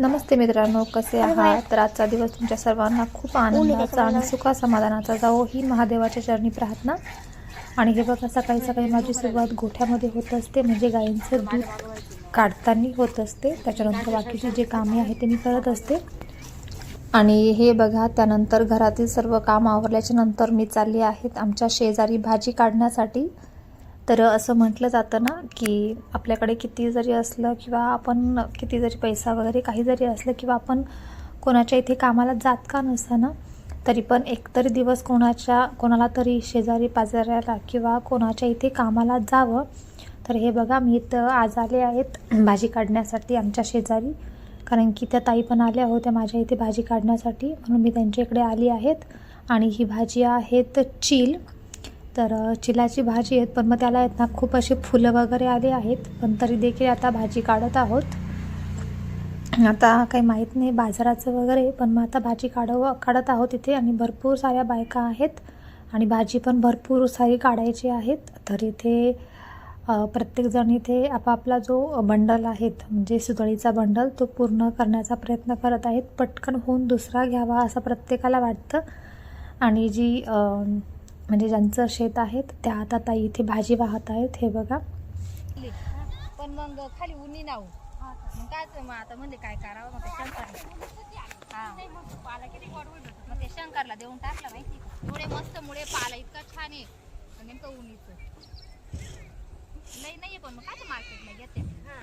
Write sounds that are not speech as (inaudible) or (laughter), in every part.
नमस्ते मित्रांनो कसे आहात? तर आजचा दिवस तुमच्या सर्वांना खूप आनंदाचा आणि सुखा समाधानाचा जावो ही महादेवाच्या चरणी प्रार्थना. आणि हे बघा सकाळी सकाळी माझी सुरुवात गोठ्यामध्ये होत असते म्हणजे गायींचं दूध काढताना होत असते. त्याच्यानंतर बाकीचे जे कामे आहे ते मी करत असते. आणि हे बघा त्यानंतर घरातील सर्व काम आवरल्याच्या नंतर मी चालली आहेत आमच्या शेजारी भाजी काढण्यासाठी. तर असं म्हटलं जातं ना की आपल्याकडे किती जरी असलं किंवा आपण किती जरी पैसा वगैरे काही जरी असलं किंवा आपण कोणाच्या इथे कामाला जात का नसतं ना तरी पण एकतरी दिवस कोणाच्या कोणाला तरी शेजारी पाजाऱ्याला किंवा कोणाच्या इथे कामाला जावं. तर हे बघा मी इथं आज आले आहेत भाजी काढण्यासाठी आमच्या शेजारी. कारण की त्या ताई पण आल्या होत्या माझ्या इथे भाजी काढण्यासाठी. म्हणून मी त्यांच्या इकडे आली आहेत. आणि ही भाजी आहेत चील. तर चिलाची भाजी आहेत पण मग त्याला आहेत ना खूप असे फुलं वगैरे आले आहेत पण तरी देखील आता भाजी काढत आहोत. आता काही माहीत नाही बाजाराचं वगैरे पण मग आता भाजी काढव काढत आहोत इथे आणि भरपूर साऱ्या बायका आहेत आणि भाजी पण भरपूर सारी काढायची आहेत. तर इथे प्रत्येकजण इथे आपापला जो बंडल आहेत म्हणजे सुतळीचा बंडल तो पूर्ण करण्याचा प्रयत्न करत आहेत. पटकन होऊन दुसरा घ्यावा असं प्रत्येकाला वाटतं. आणि जी म्हणजे ज्यांचं शेत आहेत त्या आता ताई इथे भाजी वाहत आहेत हे बघा. पण मग खाली उन्ही नाव. मग काय मग आता म्हणजे काय करावं मग ते शंकरला. हा. पाला किती गोड मग ते शंकरला देऊन टाकलं माहिती का? एवढे मस्त मुळे पाला इतका छान आहे. पण नेमकं उन्हीचं. नाही नाहीये पण मग काय मार्केटला घेते हां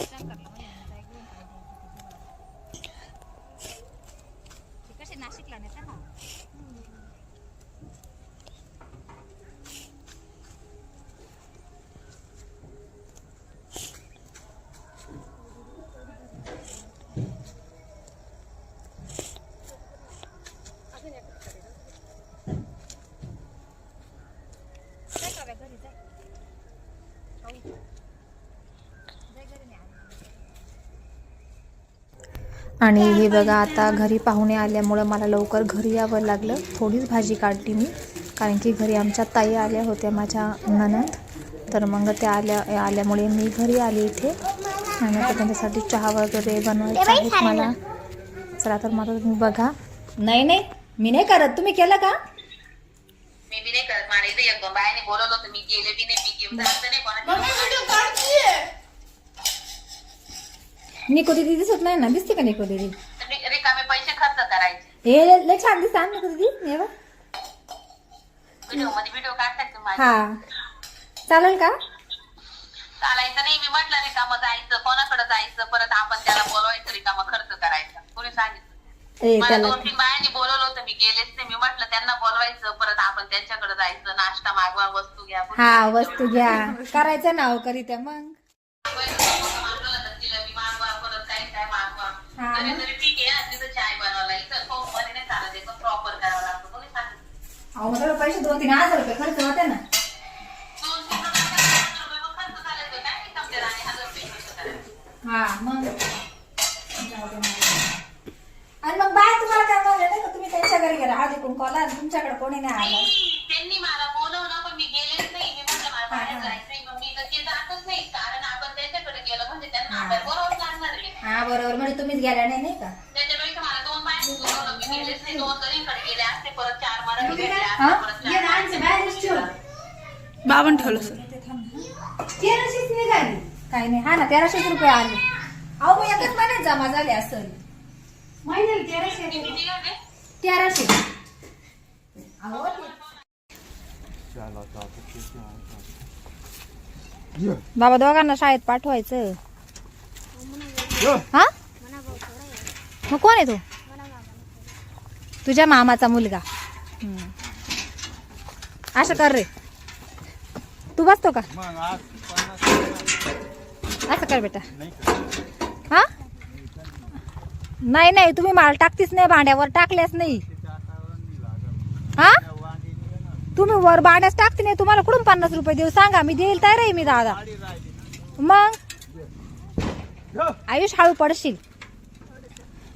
शंकरला म्हणे मग जाय घेऊन पाहिजे. ते कसे नाशिकला नेता ना जाय का बे घरी जाय खाऊ. जाय घरी नाही आली. आणि हे बघा आता घरी पाहुणे आल्यामुळं मला लवकर घरी यावं लागलं. थोडीच भाजी काढली मी कारण की घरी आमच्या ताई आल्या होत्या माझ्या ननद. तर मग त्या आल्या आल्यामुळे मी घरी आले इथे. आणि आता त्यांच्यासाठी चहा वगैरे बनवायचा आहे मला चला तर मला तुम्ही बघा. नाही नाही मी नाही करत. तुम्ही केलं का? मी बी नाही करत. मला इथे एक दोन बायाने बोलवलं होतं मी गेले बी नाही मी घेऊन नाही निको दीदी दिसत नाही ना? दिसते का निको दीदी? रि- रिकामे पैसे खर्च करायचे. हे लय- लय छान दिसत निको दीदी. हे बघ. व्हिडिओमध्ये व्हिडिओ काढतात तुम्ही माझे. हा. चालेल का? चालायचं नाही. मी म्हटलं रिकामं जायचं. कोणाकडे जायचं? परत आपण त्याला बोलवायचं. रिकामं खर्च करायचा. कोणी सांगितलं? ए मला त्याला दोन तीन बायांनी बोलवलं होतं. मी गेलेच नाही. मी म्हटलं त्यांना बोलवायचं. परत आपण त्यांच्याकडे जायचं. नाश्ता मागवा वस्तू घ्या. हा वस्तू घ्या. करायचं नाव करीत्या मग. पैसे दोन तीन हजार रुपये खर्च होते ना. मग हा मग. आणि मग बाय तुम्हाला काय म्हणलं नाही का? तुम्ही त्यांच्या घरी गेला. आधी कोण कॉल आला? तुमच्याकडे कोणी नाही आलं. त्यांनी मला बोलवलं पण मी गेलेच नाही मी म्हटलं मला बाहेर जायचं नाही मग मी तर ते जातच नाही कारण आपण त्यांच्याकडे गेलो म्हणजे त्यांना आपल्याला लागणार आहे हा बरोबर. म्हणजे तुम्हीच गेल्या नाही नाही का? दोन गेले असते परत चार हा? असते परत चार बावन ठेवलं सर. तेराशेच निघाली. काही नाही. हा ना तेराशेच रुपये आले. अहो मग एकच महिन्यात जमा झाले असेल. महिन्याला तेराशे किती? तेराशे. अहो बाबा दोघांना शाळेत पाठवायचं. हा? मग कोण आहे तू? तुझ्या मामाचा मुलगा. असं कर रे. तू बसतो का? असं कर बेटा. हा? नाही नाही तुम्ही माल टाकतीच नाही भांड्यावर टाकल्याच नाही. हा? तुम्ही वर भांड्यास टाकते नाही तुम्हाला कुठून पन्नास रुपये देऊ? सांगा मी देईल तयार आहे मी दादा. मग? आयुष हळू पडशील.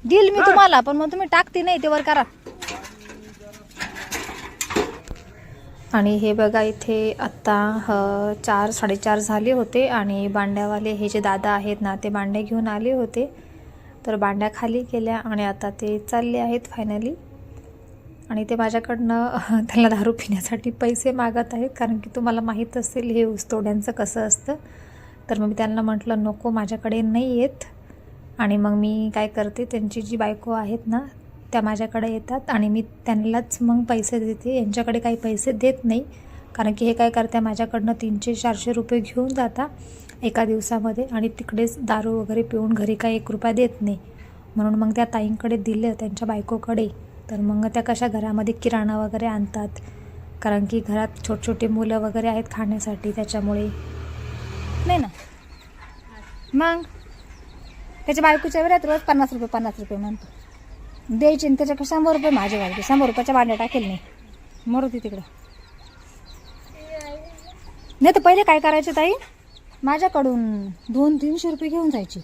देईल मी तुम्हाला पण मग तुम्ही टाकते नाही ते वर करा. आणि हे बघा इथे आत्ता चार साडेचार झाले होते आणि बांड्यावाले हे जे दादा आहेत ना ते बांड्या घेऊन आले होते. तर बांड्या खाली केल्या आणि आता ते चालले आहेत फायनली आणि ते माझ्याकडनं (laughs) त्यांना दारू पिण्यासाठी पैसे मागत आहेत कारण की तुम्हाला माहीत असेल हे ऊसतोड्यांचं कसं असतं. तर मग मी त्यांना म्हटलं नको माझ्याकडे नाही येत आणि मग मी काय करते त्यांची जी बायको आहेत ना त्या माझ्याकडे येतात आणि मी त्यांनाच मग पैसे देते. यांच्याकडे काही पैसे देत नाही. कारण की हे काय करते माझ्याकडनं तीनशे चारशे रुपये घेऊन जाता एका दिवसामध्ये आणि तिकडेच दारू वगैरे पिऊन घरी काही एक रुपया देत नाही. म्हणून मग त्या ताईंकडे दिलं त्यांच्या बायकोकडे. तर मग त्या कशा घरामध्ये किराणा वगैरे आणतात. कारण की घरात छोट छोटे मुलं वगैरे आहेत खाण्यासाठी त्याच्यामुळे. नाही ना? मग? त्याच्या बायकोच्या वेळात रोज पन्नास रुपये पन्नास रुपये म्हणतो. द्यायचे आणि त्याच्याकडे शंभर रुपये माझे वाढते शंभर रुपयाच्या भांड्या टाकेल नाही मरुती तिकडं. नाही तर पहिले काय करायचे ताई? माझ्याकडून दोन तीनशे रुपये घेऊन जायचे.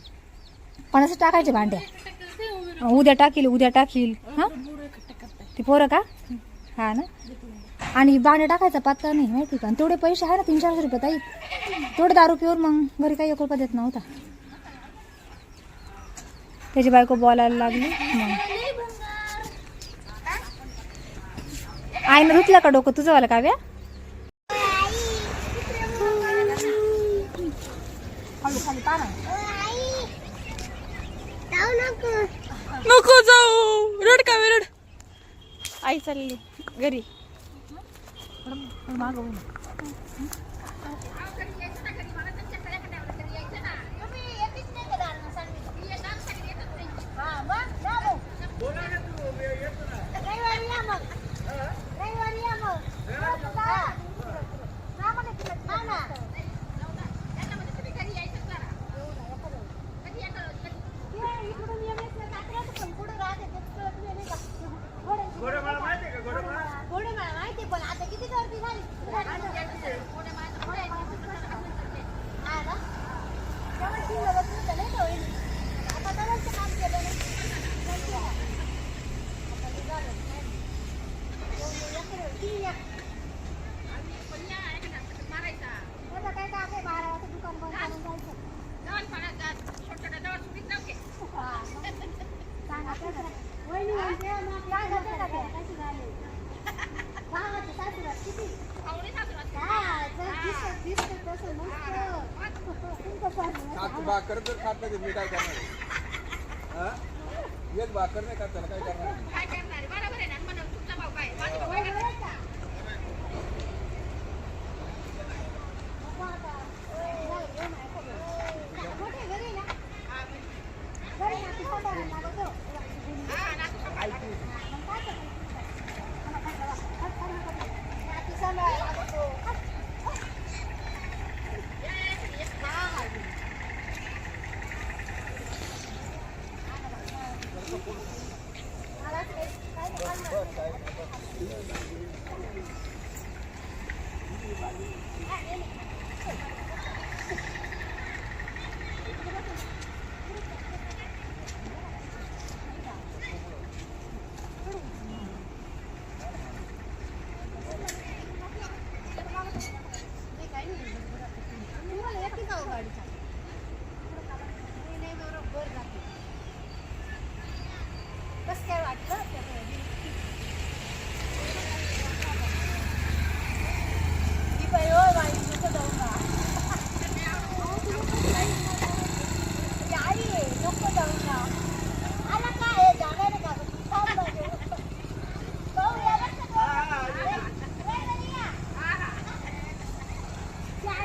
असं टाकायचे भांड्या? उद्या टाकील उद्या टाकील. हां? ती पोरं का? हा ना? आणि भांडे टाकायचा पत्ता नाही माहिती का? तेवढे पैसे आहे ना तीन चारशे रुपये ताई? तेवढे दारू पिऊन मग घरी काही एक रुपया देत नव्हता. त्याची बायको बोलायला लागली मग आईनं धुतलं का डोकं? तुझं वाला काव्या? नको जाऊ. रड का रड. आई चालली. घरी. खात भाकर जर खात नाही मी काय करणार हा? एक भाकर नाही खात त्याला काय करणार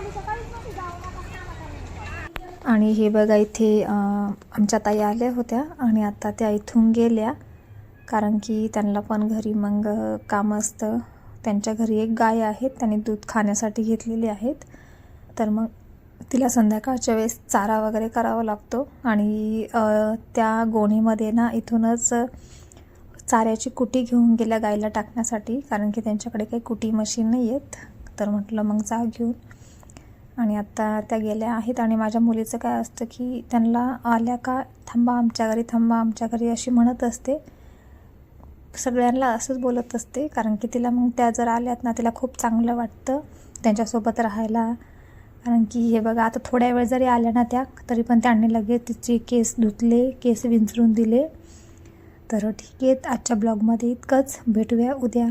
Ini sekali masih jauh. आणि हे बघा इथे आमच्या ताई आल्या होत्या आणि आता त्या इथून गेल्या. कारण की त्यांना पण घरी मग काम असतं. त्यांच्या घरी एक गाय आहेत त्यांनी दूध खाण्यासाठी घेतलेली आहेत. तर मग तिला संध्याकाळच्या वेळेस चारा वगैरे करावा लागतो. आणि त्या गोणीमध्ये ना इथूनच चाऱ्याची कुटी घेऊन गेल्या गायला टाकण्यासाठी. कारण की त्यांच्याकडे काही कुटी मशीन नाही आहेत तर म्हटलं मग जा घेऊन. आणि आत्ता त्या गेल्या आहेत आणि माझ्या मुलीचं काय असतं की त्यांना आल्या का थांबा आमच्या घरी थांबा आमच्या घरी अशी म्हणत असते. सगळ्यांना असंच बोलत असते कारण की तिला मग त्या जर आल्यात ना तिला खूप चांगलं वाटतं त्यांच्यासोबत राहायला. कारण की हे बघा आता थोड्या वेळ जरी आल्या ना त्या तरी पण त्यांनी लगेच तिचे केस धुतले केस विंचरून दिले. तर ठीक आहे आजच्या ब्लॉगमध्ये इतकंच. भेटूया उद्या.